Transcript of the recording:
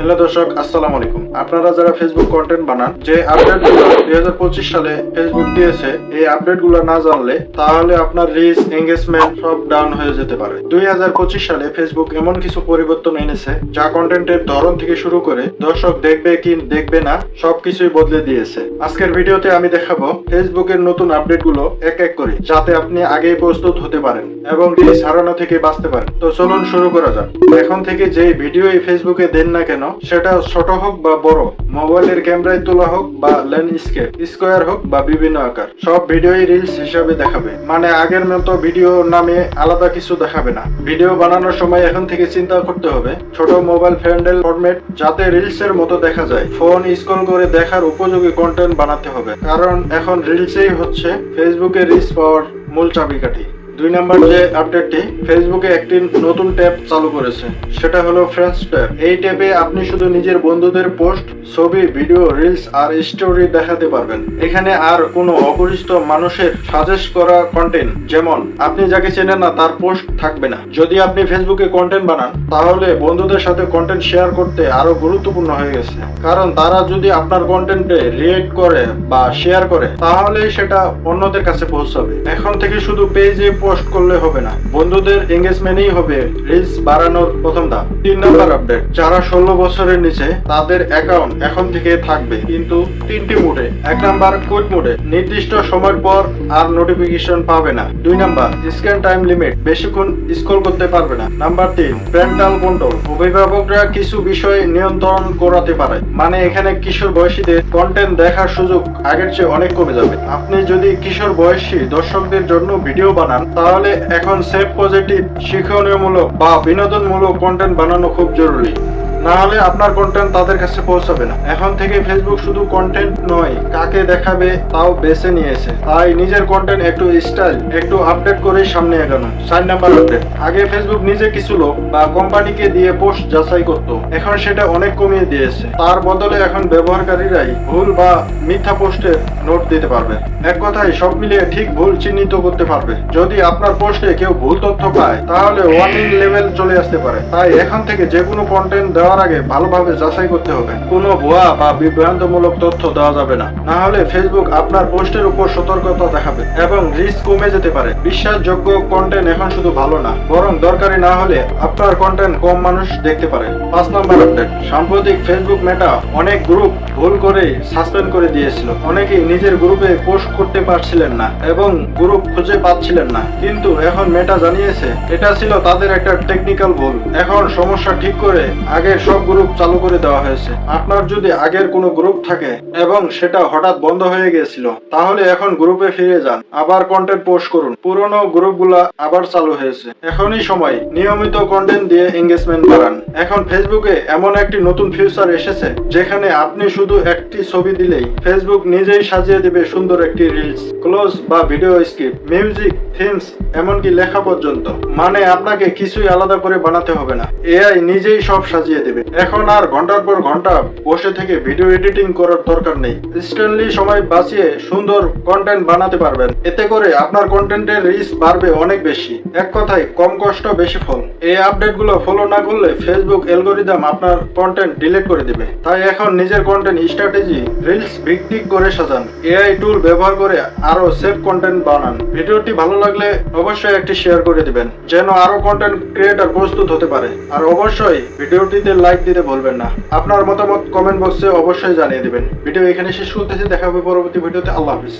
Hello দর্শক, আসসালামু আলাইকুম। আপনারা যারা ফেসবুক কন্টেন্ট বানান, যে আপডেটগুলো দুই সালে ফেসবুক দিয়েছে, এই আপডেটগুলো না জানলে তাহলে আপনার রিচ এঙ্গেজমেন্ট সব ডাউন হয়ে যেতে পারে। দুই সালে ফেসবুক এমন কিছু পরিবর্তন এনেছে, যা কন্টেন্টের ধরন থেকে শুরু করে দর্শক দেখবে কি, দেখবে না, সবকিছুই বদলে দিয়েছে। আজকের ভিডিওতে আমি দেখাবো ফেসবুকের নতুন আপডেটগুলো এক এক করে, যাতে আপনি আগেই প্রস্তুত হতে পারেন এবং রিচ হারানো থেকে বাঁচতে পারেন। তো চলুন শুরু করা যাক। এখন থেকে যে ভিডিও ফেসবুকে দেন না কেন সেটা ছোট হোক বা বড়, মোবাইলের ক্যামেরায় তোলা হোক বা ল্যান্ডস্কেপ স্কোয়ার হোক বা বিভিন্ন আকার, সব ভিডিওই রিলস হিসাবে দেখাবে। মানে আগের মতো ভিডিও নামে আলাদা কিছু দেখাবে না। ভিডিও বানানোর সময় এখন থেকে চিন্তা করতে হবে, ছোট মোবাইল ফ্রেন্ডেল ফরম্যাট যাতে রিলস এর মতো দেখা যায়। ফোন স্ক্রল করে দেখার উপযোগী কন্টেন্ট বানাতে হবে, কারণ এখন রিলসেই হচ্ছে ফেসবুকে রিলস পাওয়ার মূল চাবিকাঠি। দুই নম্বর যে আপডেটটি ফেসবুকে একটি নতুন ট্যাব চালু করেছে। সেটা হলো ফ্রেন্ডস ট্যাব। এই ট্যাবে আপনি শুধু নিজের বন্ধুদের পোস্ট, ছবি, ভিডিও রিলস আর স্টোরি দেখাতে পারবেন। এখানে আর কোনো অপরিচিত মানুষের সাজেস্ট করা কন্টেন্ট যেমন আপনি যাকে চেনেন না, তার পোস্ট থাকবে না। যদি আপনি ফেসবুকে কন্টেন্ট বানান, তাহলে বন্ধুদের সাথে কন্টেন্ট শেয়ার করতে আরও গুরুত্বপূর্ণ হয়ে গেছে। কারণ তারা যদি আপনার কন্টেন্টে রিয়েক্ট করে বা শেয়ার করে তাহলে সেটা অন্যদের কাছে পৌঁছাবে। এখন থেকে শুধু পেজে পোস্ট করলে হবে না। বন্ধুদের এঙ্গেজমেন্টই হবে রিলস বাড়ানোর প্রথম ধাপ। তিন নম্বর আপডেট যারা ষোলো বছরের নিচে, তাদের অ্যাকাউন্ট এখন থেকে থাকবে, কিন্তু তিনটি মোডে। এক নাম্বার কুইক মোডে, নির্দিষ্ট সময়ের পর আর নোটিফিকেশন পাবে না। দুই নাম্বার স্ক্যান টাইম লিমিট বেশিক্ষণ স্ক্রল করতে পারবে না। নাম্বার তিন প্যারেন্টাল কন্ট্রোল অভিভাবকরা কিছু বিষয় নিয়ন্ত্রণ করাতে পারে। মানে এখানে কিশোর বয়সীদের কন্টেন্ট দেখার সুযোগ আগের চেয়ে অনেক কমে যাবে। আপনি যদি কিশোর বয়সী দর্শকদের জন্য ভিডিও বানান তাহলে এখন সেফ পজিটিভ শিক্ষণীয়মূলক বা বিনোদনমূলক কন্টেন্ট বানানো খুব জরুরি। না হলে আপনার কন্টেন্ট তাদের কাছে পৌঁছাবে না। এখন থেকে ফেসবুক শুধু কন্টেন্ট নয়, কাকে দেখাবে তাও বেছে নিয়েছে। তাই নিজের কন্টেন্ট একটু স্টাইল একটু আপডেট সামনে এগানো। চার নাম্বার আপডেট আগে ফেসবুক নিজে কিছু লোক বা কোম্পানিকে দিয়ে পোস্ট যাচাই করত। এখন সেটা অনেক কমিয়ে দিয়েছে। তার বদলে এখন ব্যবহারকারীরাই ভুল বা মিথ্যা পোস্টে নোট দিতে পারবে। এক কথায়, সব মিলিয়ে ঠিক ভুল চিহ্নিত করতে পারবে। যদি আপনার পোস্টে কেউ ভুল তথ্য পায়, তাহলে ওয়ার্নিং লেভেল চলে আসতে পারে। তাই এখন থেকে যে কোনো কন্টেন্ট দেওয়ার আগে ভালোভাবে যাচাই করতে হবে। কোনো ভুয়া বা বিভ্রান্তমূলক তথ্য দেওয়া যাবে না। না হলে ফেসবুক আপনার পোস্টের উপর সতর্কতা দেখাবে এবং রিস্ক কমে যেতে পারে। বিশ্বাসযোগ্য কন্টেন্ট এখন শুধু ভালো না, বরং দরকারি না হলে আপনার কন্টেন্ট কম মানুষ দেখতে পারে। পাঁচ নম্বর আপডেট সাম্প্রতিক ফেসবুক মেটা অনেক গ্রুপ ভুল করে সাসপেন্ড করে দিয়েছিল। অনেকেই নিজের গ্রুপে পোস্ট করতে পারছিলেন না এবং গ্রুপ খুঁজে পাচ্ছিলেন না। কিন্তু এখন মেটা জানিয়েছে, এটা ছিল তাদের একটা টেকনিক্যাল ভুল। এখন সমস্যা ঠিক করে সব গ্রুপ চালু করে দেওয়া হয়েছে। আপনার যদি আগের কোনো গ্রুপ থাকে এবং সেটা হঠাৎ বন্ধ হয়ে গিয়েছিল, তাহলে এখন গ্রুপে ফিরে যান। আবার কন্টেন্ট পোস্ট করুন। পুরনো গ্রুপগুলা আবার চালু হয়েছে। এখনই সময়। নিয়মিত কন্টেন্ট দিয়ে এঙ্গেজমেন্ট বাড়ান। এখন ফেসবুকে এমন একটি নতুন ফিউচার এসেছে, যেখানে আপনি শুধু একটি ছবি দিলেই ফেসবুক নিজেই সাজিয়ে দিবে সুন্দর একটি রিলস ক্লোজ বা ভিডিও স্ক্রিপ্ট মিউজিক থিমস এমনকি লেখা পর্যন্ত। মানে আপনাকে কিছুই আলাদা করে বানাতে হবে না। এআই নিজেই সব সাজিয়ে দেবে। এখন আর ঘণ্টার পর ঘণ্টা বসে থেকে ভিডিও এডিটিং করার দরকার নেই। ইনস্ট্যান্টলি সময় বাঁচিয়ে সুন্দর কন্টেন্ট বানাতে পারবেন। এতে করে আপনার কন্টেন্টের রিচ বাড়বে অনেক বেশি। এক কথায়, কম কষ্ট বেশি ফল। এই আপডেটগুলো ফলো না করলে ফেসবুক অ্যালগোরিদম আপনার কন্টেন্ট ডিলিট করে দিবে। তাই এখন নিজের কন্টেন্ট স্ট্র্যাটেজি রিলস ভিত্তিক করে সাজান। এআই টুল ব্যবহার করে আরও সেফ কন্টেন্ট বানান। ভিডিওটি ভালো লাগলে অবশ্যই একটি শেয়ার করে দিবেন, যেন আরও কন্টেন্ট ক্রিয়েটর প্রস্তুত হতে পারে। আর অবশ্যই, ভিডিওটিতে লাইক দিতে বলবেন না। আপনার মতামত কমেন্ট বক্সে অবশ্যই জানিয়ে দেবেন। ভিডিও এখানে শেষ করতেছি, দেখা হবে পরবর্তী ভিডিওতে। আল্লাহ হাফিজ।